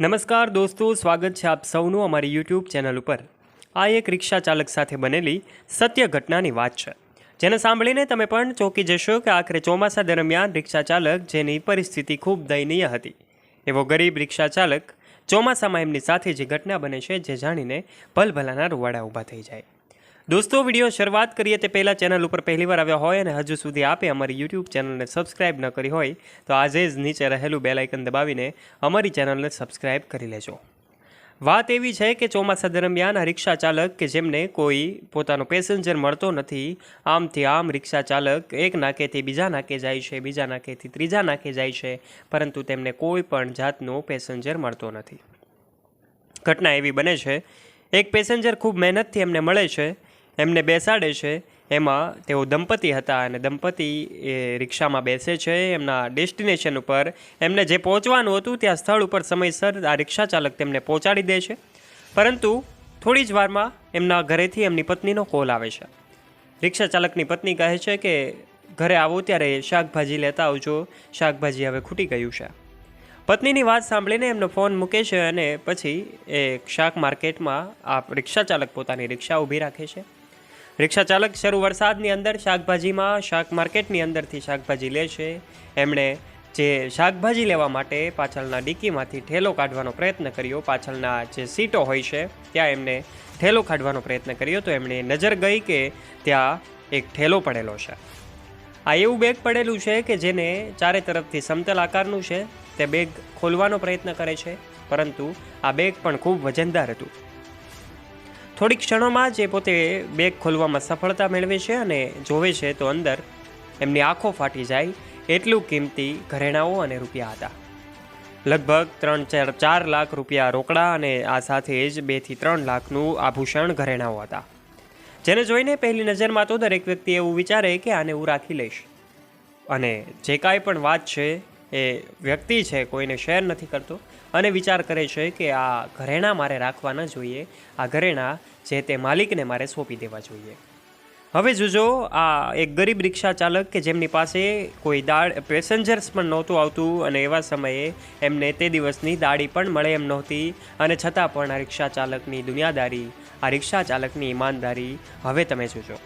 નમસ્કાર દોસ્તો, સ્વાગત છે આપ સૌનું અમારી યુટ્યુબ ચેનલ ઉપર. આ એક રિક્ષા ચાલક સાથે બનેલી સત્ય ઘટનાની વાત છે. જેને સાંભળીને તમે પણ ચોંકી જશો કે આખરે ચોમાસા દરમિયાન રિક્ષા ચાલક જેની પરિસ્થિતિ ખૂબ દયનીય હતી. એવો ગરીબ રિક્ષા ચાલક ચોમાસામાં એમની સાથે જે ઘટના બને છે, જે જાણીને ભલભલાના રૂવાડા ઊભા થઈ જાય. દોસ્તો, વીડિયો શરૂઆત કરીએ તે પહેલાં ચેનલ ઉપર પહેલીવાર આવ્યા હોય અને હજુ સુધી આપે અમારી યુટ્યુબ ચેનલને સબસ્ક્રાઇબ ન કરી હોય, તો આજે જ નીચે રહેલું બેલ દબાવીને અમારી ચેનલને સબસ્ક્રાઇબ કરી લેજો. વાત એવી છે કે ચોમાસા દરમિયાન આ રિક્ષા ચાલક કે જેમને કોઈ પોતાનો પેસેન્જર મળતો નથી, આમથી આમ રિક્ષા ચાલક એક નાકેથી બીજા નાકે જાય છે, બીજા નાકેથી ત્રીજા નાકે જાય છે, પરંતુ તેમને કોઈ પણ જાતનો પેસેન્જર મળતો નથી. ઘટના એવી બને છે, એક પેસેન્જર ખૂબ મહેનતથી એમને મળે છે એમને બેસાડે છે. એમાં તેઓ દંપતી હતા અને દંપતી એ રિક્ષામાં બેસે છે. એમના ડેસ્ટિનેશન ઉપર એમને જે પહોંચવાનું હતું ત્યાં સ્થળ ઉપર સમયસર આ રિક્ષા ચાલક તેમને પહોંચાડી દે છે. પરંતુ થોડી જ વારમાં એમના ઘરેથી એમની પત્નીનો કોલ આવે છે. રિક્ષા ચાલકની પત્ની કહે છે કે, ઘરે આવો, ત્યારે શાકભાજી લેતા આવજો. શાકભાજી હવે ખૂટી ગયું છે. પત્નીની વાત સાંભળીને એમનો ફોન મૂકે છે અને પછી એ શાક માર્કેટમાં આ રિક્ષા ચાલક પોતાની રિક્ષા ઊભી રાખે છે. રિક્ષા ચાલક શરૂ વરસાદની અંદર શાકભાજીમાં શાક માર્કેટની અંદરથી શાકભાજી લે છે. એમણે જે શાકભાજી લેવા માટે પાછળના ડીકીમાંથી ઠેલો કાઢવાનો પ્રયત્ન કર્યો. પાછળના જે સીટો હોય છે, ત્યાં એમને ઠેલો કાઢવાનો પ્રયત્ન કર્યો તો એમણે નજર ગઈ કે ત્યાં એક ઠેલો પડેલો છે. આ એવું બેગ પડેલું છે કે જેને ચારે તરફથી સમતલ આકારનું છે. તે બેગ ખોલવાનો પ્રયત્ન કરે છે, પરંતુ આ બેગ પણ ખૂબ વજનદાર હતું. થોડીક ક્ષણોમાં જે પોતે બેગ ખોલવામાં સફળતા મેળવે છે અને જોવે છે તો અંદર એમની આંખો ફાટી જાય એટલું કિંમતી ઘરેણાઓ અને રૂપિયા હતા. લગભગ ત્રણ ચાર ચાર લાખ રૂપિયા રોકડા અને આ સાથે જ બેથી ત્રણ લાખનું આભૂષણ ઘરેણાઓ હતા. જેને જોઈને પહેલી નજરમાં તો દરેક વ્યક્તિ એવું વિચારે કે આને હું રાખી લઈશ. અને જે કાંઈ પણ વાત છે એ વ્યક્તિ છે, કોઈને શેર નથી કરતો. અને વિચાર કરે છે કે આ ઘરેણાં મારે રાખવા ન જોઈએ. આ ઘરેણાં જે તે માલિકને મારે સોંપી દેવા જોઈએ. હવે જોજો, આ એક ગરીબ રિક્ષા ચાલક કે જેમની પાસે કોઈ દાળ પેસેન્જર્સ પણ નહોતું આવતું અને એવા સમયે એમને તે દિવસની દાળી પણ મળે એમ નહોતી અને છતાં પણ આ રિક્ષા ચાલકની દુનિયાદારી, આ રિક્ષા ચાલકની ઈમાનદારી હવે તમે જોજો.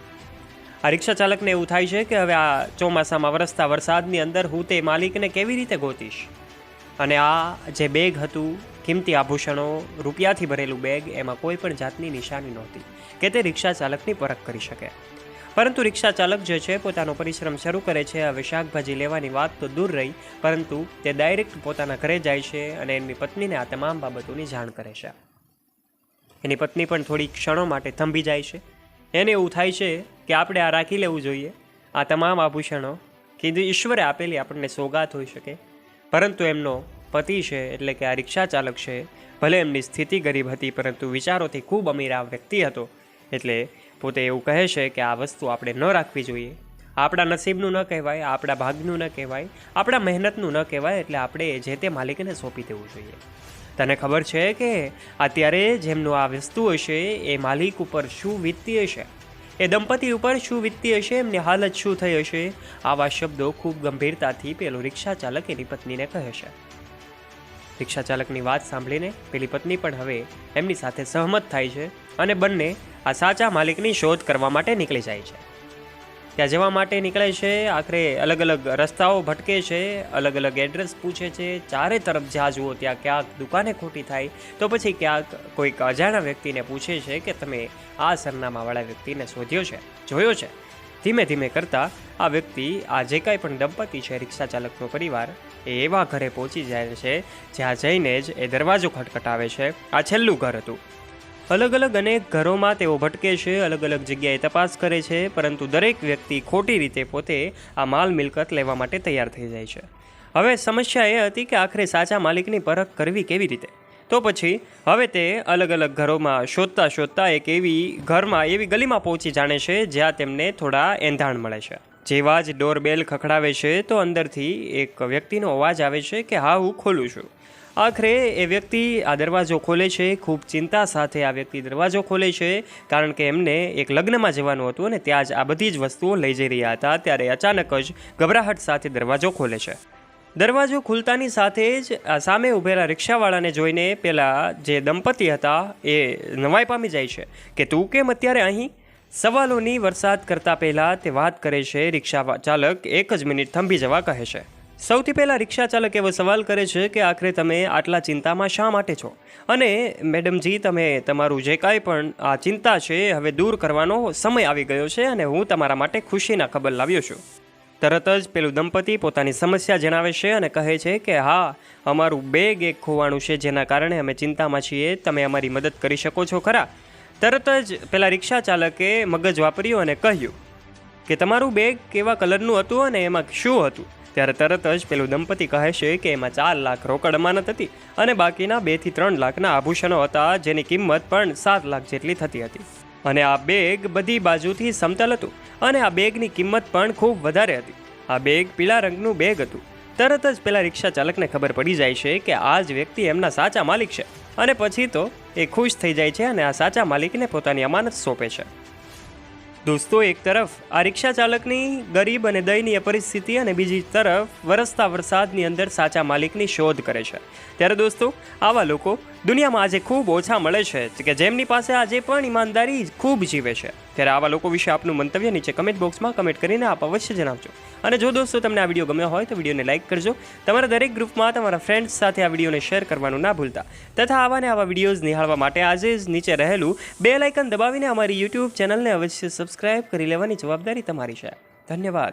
આ રિક્ષા ચાલકને એવું થાય છે કે હવે આ ચોમાસામાં વરસતા વરસાદની અંદર હું તે માલિકને કેવી રીતે ગોતીશ? અને આ જે બેગ હતું, કિંમતી આભૂષણો, રૂપિયાથી ભરેલું બેગ એમાં કોઈ પણ જાતની નિશાની નહોતી કે તે રિક્ષા ચાલકની પરખ કરી શકે. પરંતુ રિક્ષા ચાલક જે છે, પોતાનો પરિશ્રમ શરૂ કરે છે, હવે શાકભાજી લેવાની વાત તો દૂર રહી, પરંતુ તે ડાયરેક્ટ પોતાના ઘરે જાય છે અને એમની પત્નીને આ તમામ બાબતોની જાણ કરે છે. એની પત્ની પણ થોડી ક્ષણો માટે થંભી જાય છે. એને એવું થાય છે કે આપણે આ રાખી લેવું જોઈએ. આ તમામ આભૂષણો કે ઈશ્વરે આપેલી આપણને સોગાત હોઈ શકે. પરંતુ એમનો પતિ છે, એટલે કે આ રિક્ષા ચાલક છે, ભલે એમની સ્થિતિ ગરીબ હતી, પરંતુ વિચારોથી ખૂબ અમીર આ વ્યક્તિ હતો. એટલે પોતે એવું કહે છે કે આ વસ્તુ આપણે ન રાખવી જોઈએ. આપણા નસીબનું ન કહેવાય, આપણા ભાગનું ન કહેવાય, આપણા મહેનતનું ન કહેવાય, એટલે આપણે જે તે માલિકને સોંપી દેવું જોઈએ. તને ખબર છે કે અત્યારે જેમનું આ વસ્તુ હશે, એ માલિક ઉપર શું વીતતી હશે? એ દંપતી ઉપર શું વીતતી હશે? એમની હાલત શું થઈ હશે? આવા શબ્દો ખૂબ ગંભીરતાથી પેલો રિક્ષા ચાલક એની પત્નીને કહે છે. રિક્ષા ચાલકની વાત સાંભળીને પેલી પત્ની પણ હવે એમની સાથે સહમત થાય છે અને બંને આ સાચા માલિકની શોધ કરવા માટે નીકળી જાય છે. ત્યાં જવા માટે નીકળે છે. આખરે અલગ અલગ રસ્તાઓ ભટકે છે. અલગ અલગ એડ્રેસ પૂછે છે. ચારે તરફ જ્યાં જુઓ ત્યાં ક્યાંક દુકાને ખોટી થાય. તો પછી ક્યાંક કોઈક અજાણા વ્યક્તિને પૂછે છે કે તમે આ સરનામાવાળા વ્યક્તિને શોધ્યો છે, જોયો છે? ધીમે ધીમે કરતાં આ વ્યક્તિ આ જે કાંઈ પણ દંપતી છે, રિક્ષા ચાલકનો પરિવાર, એ એવા ઘરે પહોંચી જાય છે, જ્યાં જઈને જ એ દરવાજો ખટખટાવે છે. આ છેલ્લું ઘર હતું. અલગ અલગ અનેક ઘરોમાં તેઓ ભટકે છે અલગ અલગ જગ્યાએ તપાસ કરે છે, પરંતુ દરેક વ્યક્તિ ખોટી રીતે પોતે આ માલ મિલકત લેવા માટે તૈયાર થઈ જાય છે. હવે સમસ્યા એ હતી કે આખરે સાચા માલિકની પરખ કરવી કેવી રીતે? તો પછી, હવે તે અલગ અલગ ઘરોમાં શોધતા શોધતા એક એવી ઘરમાં, એવી ગલીમાં પહોંચી જાણે છે, જ્યાં તેમને થોડા એંધાણ મળે છે. જેવા જ ડોરબેલ ખખડાવે છે, તો અંદરથી એક વ્યક્તિનો અવાજ આવે છે કે, હા, હું ખોલું છું. આખરે એ વ્યક્તિ આ દરવાજો ખોલે છે. ખૂબ ચિંતા સાથે આ વ્યક્તિ દરવાજો ખોલે છે કારણ કે એમને એક લગ્નમાં જવાનું હતું અને ત્યાં જ આ બધી જ વસ્તુઓ લઈ જઈ રહ્યા હતા. ત્યારે અચાનક જ ગભરાહટ સાથે દરવાજો ખોલે છે. દરવાજો ખુલતાની સાથે જ સામે ઊભેલા રિક્ષાવાળાને જોઈને પેલા જે દંપતી હતા એ નવાઈ પામી જાય છે કે તું કેમ અત્યારે અહીં? સવાલોની વરસાદ કરતા પહેલાં તે વાત કરે છે. રિક્ષા ચાલક એક જ મિનિટ થંભી જવા કહે છે. સૌથી પહેલાં રિક્ષા ચાલક એવો સવાલ કરે છે કે આખરે તમે આટલા ચિંતામાં શા માટે છો? અને મેડમજી તમે તમારું જે કાંઈ પણ આ ચિંતા છે હવે દૂર કરવાનો સમય આવી ગયો છે અને હું તમારા માટે ખુશીના ખબર લાવ્યો છું. તરત જ પેલું દંપતી પોતાની સમસ્યા જણાવે છે અને કહે છે કે, હા, અમારું બેગ એક ખોવાણું છે જેના કારણે અમે ચિંતામાં છીએ. તમે અમારી મદદ કરી શકો છો ખરા. તરત જ પેલા રિક્ષા ચાલકે મગજ વાપર્યું અને કહ્યું કે, તમારું બેગ કેવા કલરનું હતું અને એમાં શું હતું? ત્યારે તરત જ પેલું દંપતી કહે છે કે એમાં ચાર લાખ રોકડ અમાનત હતી અને બાકીના બેથી ત્રણ લાખના આભૂષણો હતા, જેની કિંમત પણ સાત લાખ જેટલી થતી હતી. અને આ બેગ બધી બાજુથી સમતલ હતું અને આ બેગની કિંમત પણ ખૂબ વધારે હતી. આ બેગ પીળા રંગનું બેગ હતું. તરત જ પેલા રિક્ષા ચાલકને ખબર પડી જાય છે કે આ જ વ્યક્તિ એમના સાચા માલિક છે. અને પછી તો એ ખુશ થઈ જાય છે અને આ સાચા માલિકને પોતાની અમાનત સોંપે છે. દોસ્તો, એક તરફ આ રિક્ષા ચાલકની ગરીબ અને દયનીય પરિસ્થિતિ અને બીજી તરફ વરસતા વરસાદની અંદર સાચા માલિકની શોધ કરે છે. ત્યારે દોસ્તો, આવા લોકો દુનિયામાં આજે ખૂબ ઓછા મળે છે કે જેમની પાસે આજે પણ ઈમાનદારી ખૂબ જીવે છે. ત્યારે આવા લોકો વિશે આપનું મંતવ્ય નીચે કમેન્ટ બોક્સમાં કમેન્ટ કરીને આપ અવશ્ય જણાવજો. અને જો દોસ્તો તમને આ વીડિયો ગમ્યો હોય તો વિડીયોને લાઇક કરજો. તમારા દરેક ગ્રુપમાં તમારા ફ્રેન્ડ્સ સાથે આ વિડીયોને શેર કરવાનું ના ભૂલતા. તથા આવા ને આવા વિડીયોઝ નિહાળવા માટે આજે જ નીચે રહેલું બે લાઇકન દબાવીને અમારી યુટ્યુબ ચેનલને અવશ્ય સબસ્ક્રાઇબ કરી લેવાની જવાબદારી તમારી છે. ધન્યવાદ.